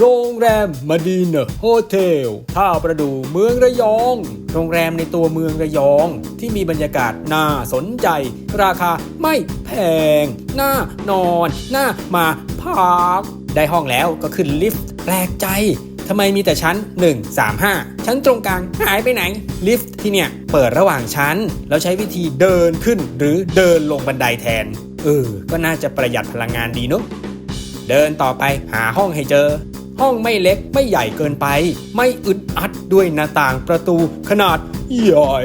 โรงแรมมาดีเนโฮเทลท่าประดูเมืองระยอง โรงแรมในตัวเมืองระยอง ที่มีบรรยากาศน่าสนใจ ราคาไม่แพง น่านอน น่ามาพัก ได้ห้องแล้วก็ขึ้นลิฟต์แปลกใจทำไมมีแต่ชั้น 1 3 5 ชั้นตรงกลางหายไปไหน ลิฟต์ที่เนี่ย เปิดระหว่างชั้น แล้วใช้วิธีเดินขึ้นหรือเดินลงบันไดแทน เออ ก็น่าจะประหยัดพลังงานดีเนอะเดินต่อไปหาห้องให้เจอ ห้องไม่เล็กไม่ใหญ่เกินไป ไม่อึดอัดด้วยหน้าต่างประตูขนาดใหญ่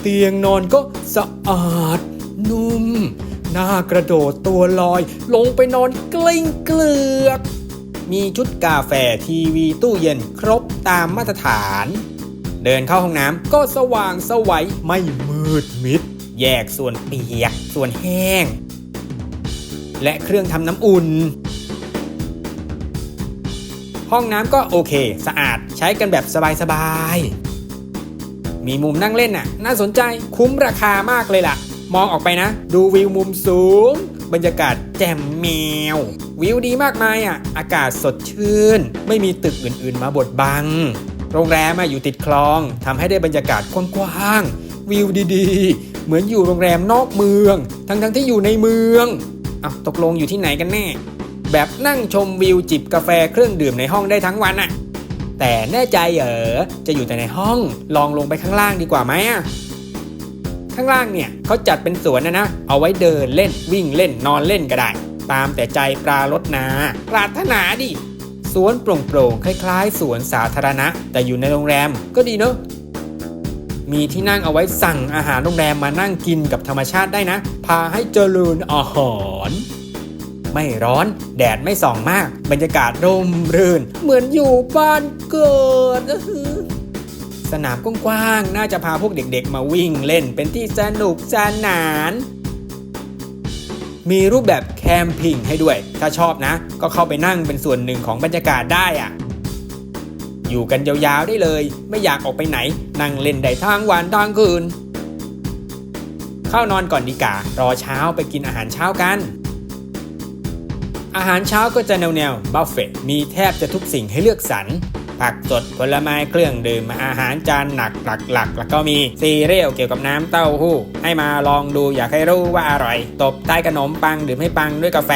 เตียงนอนก็สะอาด นุ่ม หน่ากระโดดตัวลอย ลงไปนอนกลิ้งเกลือก มีชุดกาแฟทีวีตู้เย็นครบตามมาตรฐาน เดินเข้าห้องน้ำก็สว่างสวัยไม่มืดมิด แยกส่วนเปียก ส่วนแห้ง และเครื่องทำน้ำอุ่น ห้องน้ำก็โอเค สะอาดใช้กันแบบสบายๆ มีมุมนั่งเล่นน่ะ น่าสนใจคุ้มราคามากเลยล่ะ มองออกไปนะ ดูวิวมุมสูง บรรยากาศแจ่มแมว วิวดีมากมายอะ อากาศสดชื่น ไม่มีตึกอื่นๆมาบดบัง โรงแรมอะอยู่ติดคลองทำให้ได้บรรยากาศกว้างๆวิวดีๆ เหมือนอยู่โรงแรมนอกเมือง ทั้งๆที่อยู่ในเมืองอ้าวตกลงอยู่ที่ไหนกันแน่ แบบนั่งชมวิวจิบกาแฟเครื่องดื่มในห้องได้ทั้งวันอะแต่แน่ใจเหรอจะอยู่แต่ในห้องลองลงไปข้างล่างดีกว่าไหมอะข้างล่างเนี่ยเขาจัดเป็นสวนนะนะเอาไว้เดินเล่นวิ่งเล่นนอนเล่นก็ได้ ตามแต่ใจปลารถนาปรารถนาดิสวนโปร่งๆคล้ายๆสวนสาธารณะ แต่อยู่ในโรงแรมก็ดีเนอะมีที่นั่งเอาไว้สั่งอาหารโรงแรมมานั่งกินกับธรรมชาติได้นะ พาให้เจริญอาหาร ไม่ร้อน แดดไม่ส่องมาก บรรยากาศร่มรื่น เหมือนอยู่บ้านเกิดสนามกว้างๆ น่าจะพาพวกเด็กๆ มาวิ่งเล่นเป็นที่สนุกสนาน มีรูปแบบแคมปิ้งให้ด้วย ถ้าชอบนะ ก็เข้าไปนั่งเป็นส่วนหนึ่งของบรรยากาศได้อะอยู่กันยาวๆได้เลย ไม่อยากออกไปไหน นั่งเล่นได้ทั้งวันทั้งคืน เข้านอนก่อนดีกว่า รอเช้าไปกินอาหารเช้ากัน อาหารเช้าก็จะแนวแนวบัฟเฟต์มีแทบจะทุกสิ่งให้เลือกสรร ผักสดผลไม้เครื่องดื่มอาหารจานหนักหลักๆแล้วก็มีซีเรียลเกี่ยวกับน้ำเต้าหู้ ให้มาลองดูอยากให้รู้ว่าอร่อย ตบท้ขนมปังดื่มให้ปังด้วยกาแฟ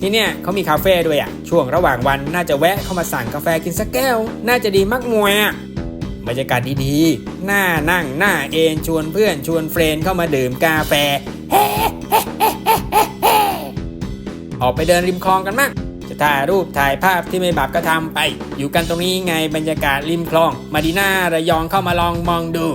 ที่เนี่ยเขามีคาเฟ่ด้วยอะช่วงระหว่างวันน่าจะแวะเข้ามาสั่งกาแฟกินสักแก้ว น่าจะดีมากมวยอะบรรยากาศดีๆ น่านั่งน่าเอนชวนเพื่อนชวนเฟรนเข้ามาดื่มกาแฟ ออกไปเดินริมคลองกันมั่งจะถ่ายรูปถ่ายภาพที่ไม่บาปก็ทำไป อยู่กันตรงนี้ไงบรรยากาศริมคลอง มาดีน่าระยองเข้ามาลองมองดู